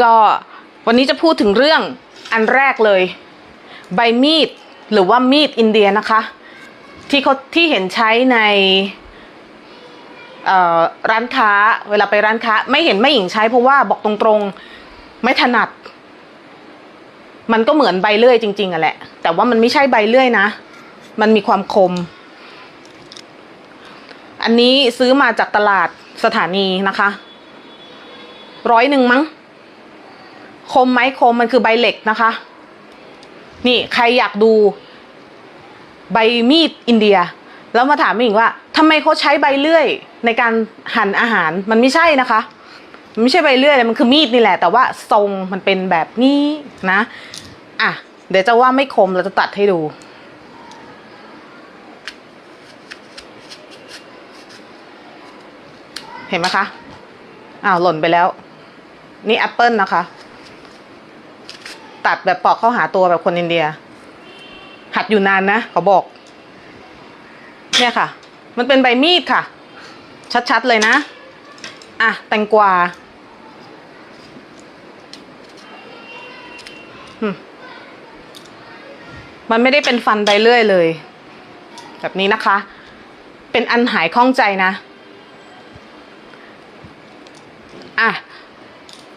ก็วันนี้จะพูดถึงเรื่องอันแรกเลย ใบมีดหรือว่ามีดอินเดียนะคะ ที่เขาที่เห็นใช้ในร้านค้าเวลาไปร้านค้า ไม่เห็นไม่หญิงใช้เพราะว่าบอกตรงๆไม่ถนัด มันก็เหมือนใบเลื่อยจริงๆอะแหละ แต่ว่ามันไม่ใช่ใบเลื่อยนะ มันมีความคม อันนี้ซื้อมาจากตลาดสถานีนะคะ ร้อยหนึ่งมั้ง คมไหมคมมันคือใบเหล็กนะคะ นี่ใครอยากดูใบมีดอินเดีย แล้วมาถามอีกว่าทำไมเขาใช้ใบเลื่อยในการหั่นอาหารมันไม่ใช่นะคะมันไม่ใช่ใบเลื่อยเลยมันคือมีดนี่แหละ แต่ว่าทรงมันเป็นแบบนี้นะอะเดี๋ยวจะว่าไม่คมเราจะตัดให้ดูเห็นไหมคะ อ้าวหล่นไปแล้ว นี่แอปเปิลนะคะ ตัดแบบปอกเข้าหาตัวแบบคนอินเดีย หัดอยู่นานนะเขาบอก เนี่ยค่ะ มันเป็นใบมีดค่ะ ชัดๆเลยนะ อะ แตงกวามมันไม่ได้เป็นฟันใบเลื่อยเลย แบบนี้นะคะ เป็นอันหายข้องใจนะอะ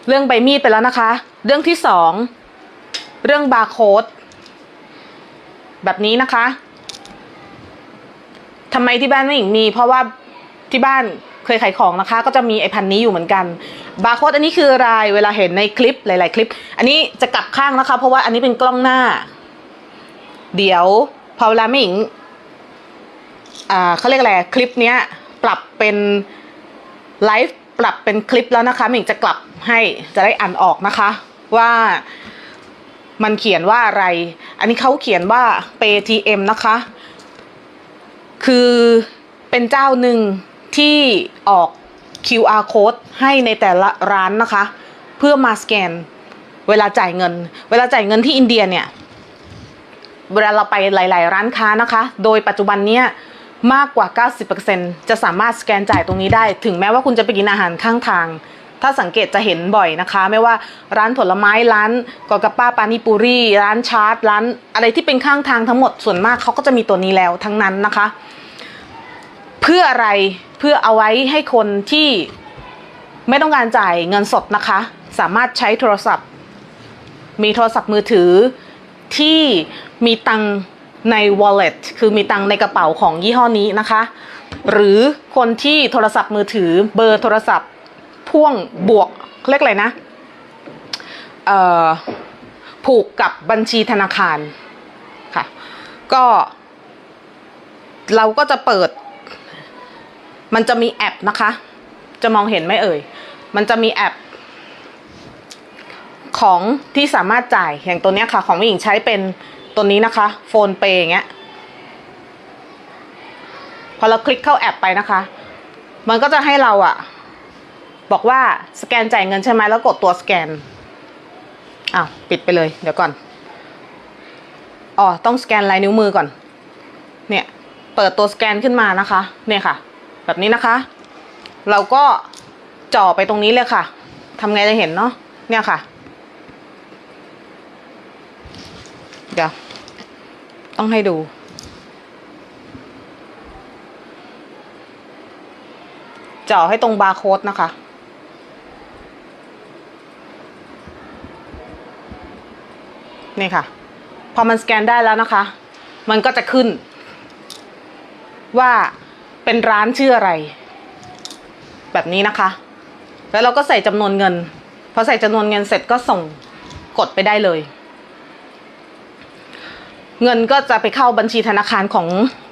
เรื่องใบมีดไปแล้วนะคะ เรื่องที่สอง เรื่องบาร์โค้ดแบบนี้นะคะทำไมที่บ้านไม่หญิงมี เพราะว่าที่บ้านเคยขายของนะคะ ก็จะมีไอพันนี้อยู่เหมือนกัน บาร์โค้ดอันนี้คืออะไรเวลาเห็นในคลิปหลาย ๆ คลิป อันนี้จะกลับข้างนะคะ เพราะว่าอันนี้เป็นกล้องหน้า เดี๋ยวพอเวลาไม่หญิงอ่าเขาเรียกอะไรคลิปเนี้ย ปรับเป็นไลฟ์ปรับเป็นคลิปแล้วนะคะหมิงจะกลับให้จะได้อ่านออกนะคะ ว่า มันเขียนว่าอะไร อันนี้เขาเขียนว่า Paytm นะคะ คือเป็นเจ้าหนึ่งที่ออก QR code ให้ในแต่ละร้านนะคะ เพื่อมาสแกน เวลาจ่ายเงิน เวลาจ่ายเงินที่อินเดียเนี่ย เวลาเราไปหลาย ๆ ร้านค้านะคะ โดยปัจจุบันเนี้ยมากกว่า 90%จะสามารถสแกนจ่ายตรงนี้ได้ ถึงแม้ว่าคุณจะไปกินอาหารข้างทาง ถ้าสังเกตจะเห็นบ่อยนะคะ ไม่ว่าร้านผลไม้ร้านกอกป้าปานิปุรีร้านชาร์ตร้านอะไรที่เป็นข้างทางทั้งหมดส่วนมากเขาก็จะมีตัวนี้แล้วทั้งนั้นนะคะ เพื่ออะไรเพื่อเอาไว้ให้คนที่ไม่ต้องการจ่ายเงินสดนะคะ สามารถใช้โทรศัพท์ มีโทรศัพท์มือถือที่มีตังใน wallet คือมีตังในกระเป๋าของยี่ห้อนี้นะคะ หรือคนที่โทรศัพท์มือถือเบอร์โทรศัพท์ พ่วงบวกเรียกอะไรนะเอ่อผูกกับบัญชีธนาคารค่ะ ก็ เราก็จะเปิด มันจะมีแอปนะคะ จะมองเห็นไหมเอ่ย มันจะมีแอป ของที่สามารถจ่ายอย่างตัวเนี้ยค่ะ ของผู้หญิงใช้เป็นตัวนี้นะคะ โฟนเปย์อย่างเงี้ยพอเราคลิกเข้าแอปไปนะคะ มันก็จะให้เราอะ บอกว่าสแกนจ่ายเงินใช่ไหมแล้วกดตัวสแกนอ้าวปิดไปเลย เดี๋ยวก่อนอ๋อต้องสแกนลายนิ้วมือก่อน เนี่ยเปิดตัวสแกนขึ้นมานะคะ เนี่ยค่ะ แบบนี้นะคะ เราก็จ่อไปตรงนี้เลยค่ะทำไงจะเห็นเนาะเนี่ยค่ะ เดี๋ยว ต้องให้ดู จ่อให้ตรงบาร์โค้ดนะคะ นี่ค่ะ พอมันสแกนได้แล้วนะคะ มันก็จะขึ้น ว่าเป็นร้านชื่ออะไร แบบนี้นะคะ แล้วเราก็ใส่จำนวนเงินพอใส่จำนวนเงินเสร็จก็ส่งกดไปได้เลย เงินก็จะไปเข้าบัญชีธนาคารของ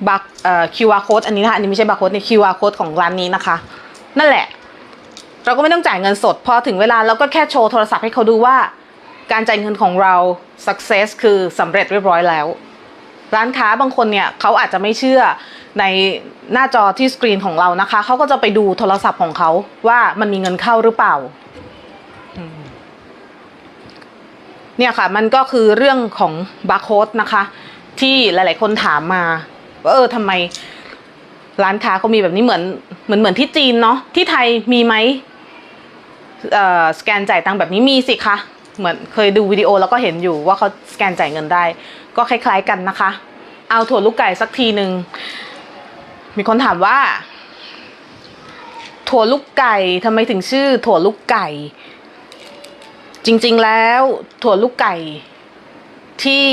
บักเอ่อ QR code อันนี้นะคะอันนี้ไม่ใช่บาร์โค้ดนี่ QR code ของร้านนี้นะคะ นั่นแหละ เราก็ไม่ต้องจ่ายเงินสด พอถึงเวลาเราก็แค่โชว์โทรศัพท์ให้เขาดูว่า การจ่ายเงินของเรา success คือสำเร็จเรียบร้อยแล้ว ร้านค้าบางคนเนี่ยเขาอาจจะไม่เชื่อในหน้าจอที่สกรีนของเรานะคะ เขาก็จะไปดูโทรศัพท์ของเขาว่ามันมีเงินเข้าหรือเปล่าเนี่ยค่ะ มันก็คือเรื่องของบาร์โค้ดนะคะ ที่หลาย ๆ คนถามมาว่าเออทำไมร้านค้าเขามีแบบนี้เหมือนเหมือนเหมือนที่จีนเนาะที่ไทยมีไหมเอ่อสแกนจ่ายตังค์แบบนี้มีสิคะ เหมือนเคยดูวิดีโอแล้วก็เห็นอยู่ว่าเขาสแกนจ่ายเงินได้ ก็คล้าย ๆกันนะคะ เอาถั่วลูกไก่สักทีหนึ่งมีคนถามว่า ถั่วลูกไก่ทำไมถึงชื่อ ถั่วลูกไก่ จริงๆแล้ว ถั่วลูกไก่ ที่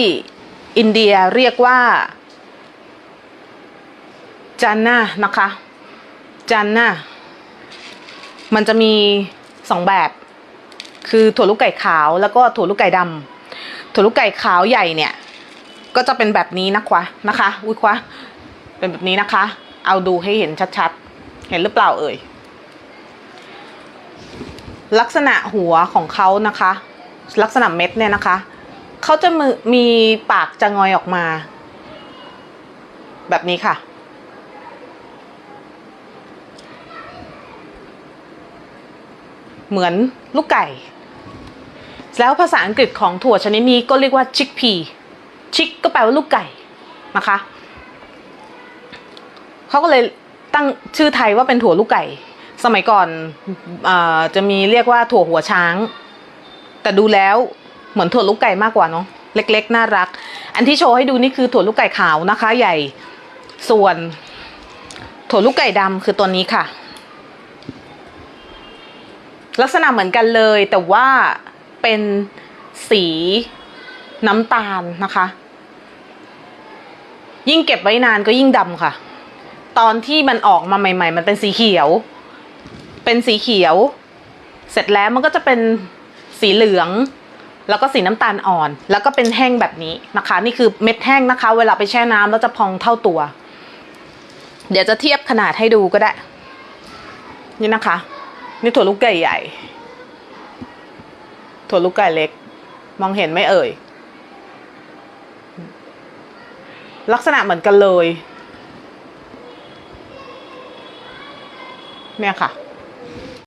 อินเดียเรียกว่าจานน่านะคะจานน่ามันจะมีสองแบบ คือถั่วลูกไก่ขาวแล้วก็ถั่วลูกไก่ดำถั่วลูกไก่ขาวใหญ่เนี่ย ก็จะเป็นแบบนี้นะคะนะคะ อุ้ยควะเป็นแบบนี้นะคะ เอาดูให้เห็นชัดๆ เห็นหรือเปล่าเอ่ย ลักษณะหัวของเขานะคะ ลักษณะเม็ดเนี่ยนะคะเขาจะมือมีปากจะงอยออกมา แบบนี้ค่ะ เหมือนลูกไก่ แล้วภาษาอังกฤษของถั่วชนิดนี้ก็เรียกว่าชิกพีชิกก็แปลว่าลูกไก่นะคะเขาก็เลยตั้งชื่อไทยว่าเป็นถั่วลูกไก่ สมัยก่อนอจะมีเรียกว่าถั่วหัวช้าง แต่ดูแล้วเหมือนถั่วลูกไก่มากกว่าเนาะเล็กๆ น่ารัก อันที่โชว์ให้ดูนี่คือถั่วลูกไก่ขาวนะคะ ใหญ่ส่วนถั่วลูกไก่ดำคือตัวนี้ค่ะ ลักษณะเหมือนกันเลยแต่ว่าเป็นสีน้ำตาลนะคะ ยิ่งเก็บไว้นานก็ยิ่งดำค่ะ ตอนที่มันออกมาใหม่ ๆ มันเป็นสีเขียว เป็นสีเขียว เสร็จแล้วมันก็จะเป็นสีเหลือง แล้วก็สีน้ำตาลอ่อน แล้วก็เป็นแห้งแบบนี้นะคะ นี่คือเม็ดแห้งนะคะ เวลาไปแช่น้ำแล้วจะพองเท่าตัว เดี๋ยวจะเทียบขนาดให้ดูก็ได้ นี่นะคะ นี่ถั่วลูกไก่ใหญ่ ถั่วลูกไก่เล็ก มองเห็นไหมเอ่ย ลักษณะเหมือนกันเลย เนี่ยค่ะ